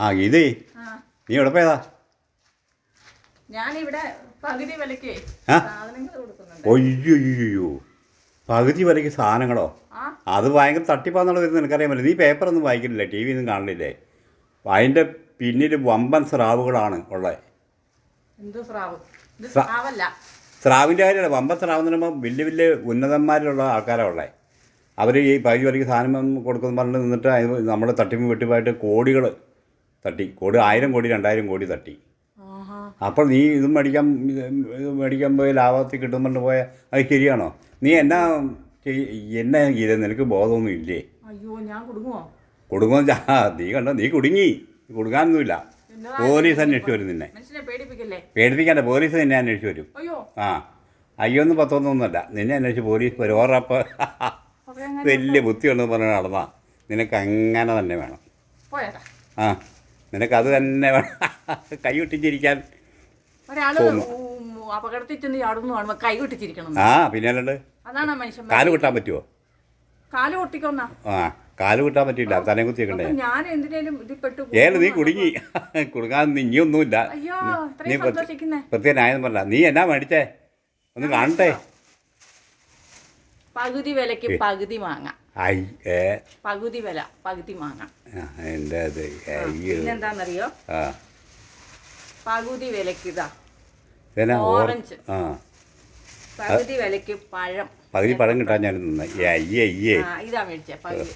ആ ഗീതേ നീ എവിടെ പോയതാ? ഞാനിവിടെ പകുതി വിലക്ക് ഒയ്യോ പകുതി സാധനങ്ങളോ? അത് ഭയങ്കര തട്ടിപ്പാന്നുള്ള വരുന്നത് എനിക്കറിയാമല്ലോ നീ പേപ്പറൊന്നും വായിക്കുന്നില്ല? ടി വി ഒന്നും കാണില്ലേ അതിന്റെ പിന്നിൽ വമ്പൻ സ്രാവുകളാണ് ഉള്ളത് സ്രാവിന്റെ കാര്യമല്ല. വമ്പൻ സ്രാവ് എന്ന് പറയുമ്പോൾ വലിയ വലിയ ഉന്നതന്മാരിലുള്ള ആൾക്കാരാണ് ഉള്ളത് അവർ ഈ പകുതി വിലക്ക് സാധനം കൊടുക്കുന്ന പറഞ്ഞിട്ട് നിന്നിട്ട് നമ്മൾ തട്ടിപ്പ് വെട്ടിപ്പായിട്ട് കോടികൾ തട്ടി. കോടി ആയിരം കോടി രണ്ടായിരം കോടി തട്ടി. അപ്പോൾ നീ ഇത് മേടിക്കാൻ ഇത് മേടിക്കാൻ പോയി ലാഭത്തിൽ കിട്ടുന്നുണ്ട് പോയ അത് ശരിയാണോ? നീ എന്നാ എന്നെ ചെയ്തേ? നിനക്ക് ബോധമൊന്നും ഇല്ലേ? അയ്യോ ഞാൻ കുടുങ്ങുമോ കുടുങ്ങുന്ന ചാ നീ കണ്ടോ? നീ കുടുങ്ങി. കുടുങ്ങാനൊന്നുമില്ല. എന്നതാ പോലീസ് അന്വേഷിച്ചു വരും നിന്നെ. പേടിപ്പിക്കണ്ട പോലീസ് നിന്നെ അന്വേഷിച്ചു വരും. അയ്യോ. ആ. അയ്യൊന്നും പത്തൊന്നൊന്നുമല്ല. നിന്നെ അന്വേഷിച്ച് പോലീസ് വരും. ഓറപ്പ വലിയ ബുദ്ധിയുണ്ടെന്ന് പറഞ്ഞ് നടന്നാ. നിനക്ക് അങ്ങനെ തന്നെ വേണം. ആ. നിനക്കത് തന്നെ വേണം. കൈ ഒട്ടിച്ചിരിക്കാൻ ഒരാൾ ഉം, അപകടത്തിൽ ചെന്ന് ചാടുന്നു കാണുമ്പോ കൈ കൊട്ടിച്ചിരിക്കണം ആ പിന്നെ അല്ലണ്ട് അതാണ് മനുഷ്യൻ കാൽ കിട്ടാൻ പറ്റുമോ കാൽ ആ കാൽ കിട്ടാൻ പറ്റില്ല തലയും കുത്തിയേക്കണ്ടേ? ഞാൻ എന്തിനേലും ഇതിൽ പെട്ടു ഏല നീ കുടുങ്ങി. കുടുങ്ങാൻ നീ നീ പ്രത്യേക ന്യായം പറഞ്ഞ. നീ എന്നാ മേടിച്ചേ? ഒന്ന് കാണട്ടെ. പകുതി വിലക്ക് പകുതി ഏ പകുതി വില പകുതി മാങ്ങ. എന്റെ അത്? ആ പകുതി വിലക്ക് ഇതാ. ഓറഞ്ച്. ആ. പകുതി വിലക്ക് പഴം. പകുതി പഴം കിട്ടാൻ ഞാൻ നിന്ന്. അയ്യേ അയ്യേ ഇതാ മേടിച്ചേ പകുതി.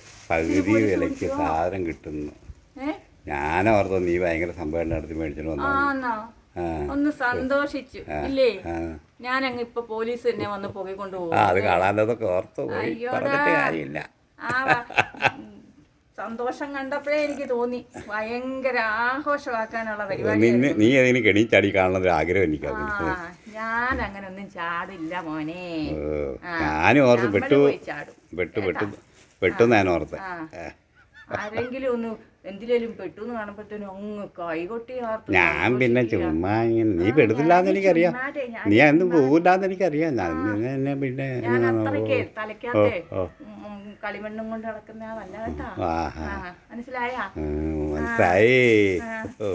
വിലക്ക് സാധനം കിട്ടുന്നു. ഞാൻ ഞാനോർത്തോ നീ ഭയങ്കര സംഭവം നടത്തി മേടിച്ചിട്ട് വന്നു ഒന്ന് സന്തോഷിച്ചു. ഇല്ലേ? ഞാൻ അങ്ങ് ഇപ്പൊ പോലീസ് തന്നെ വന്ന് പൊക്കിക്കൊണ്ട് ആ പോകും അത് കാണാനതൊക്കെ ഓർത്തു കാര്യമില്ല. സന്തോഷം കണ്ടപ്പോഴേ എനിക്ക് തോന്നി. ഭയങ്കര ആഘോഷമാക്കാനുള്ള പരിപാടി നീ അതിന് കെണിച്ചാടി കാണുന്ന ആഗ്രഹം എനിക്ക് ഞാൻ അങ്ങനെ ഒന്നും ചാടില്ല മോനെ. ഞാനും ഓർത്ത് പെട്ടു. പെട്ടു പെട്ടു പെട്ടു ഞാൻ ഓർത്ത്. ആരെങ്കിലും ഒന്ന് എന്തിലേലും പെട്ടു എന്ന് കാണുമ്പോഴത്തേനും അങ്ങ് കൈകൊട്ടി ആർത്ത് ഞാൻ പിന്നെ ചുമ്മാ ഇങ്ങനെ നീ പെടുത്തില്ലാന്ന് എനിക്കറിയാം. നീ എന്തും പോകില്ലാന്ന് എനിക്കറിയാം. ഞാൻ പിന്നെ ഞാൻ അത്രയ്ക്ക് തലയ്ക്കകത്തെ കളിമണ്ണും കൊണ്ട് നടക്കുന്ന വല്ല കേട്ടാ മനസ്സിലായാ? മനസ്സിലായി. ഓ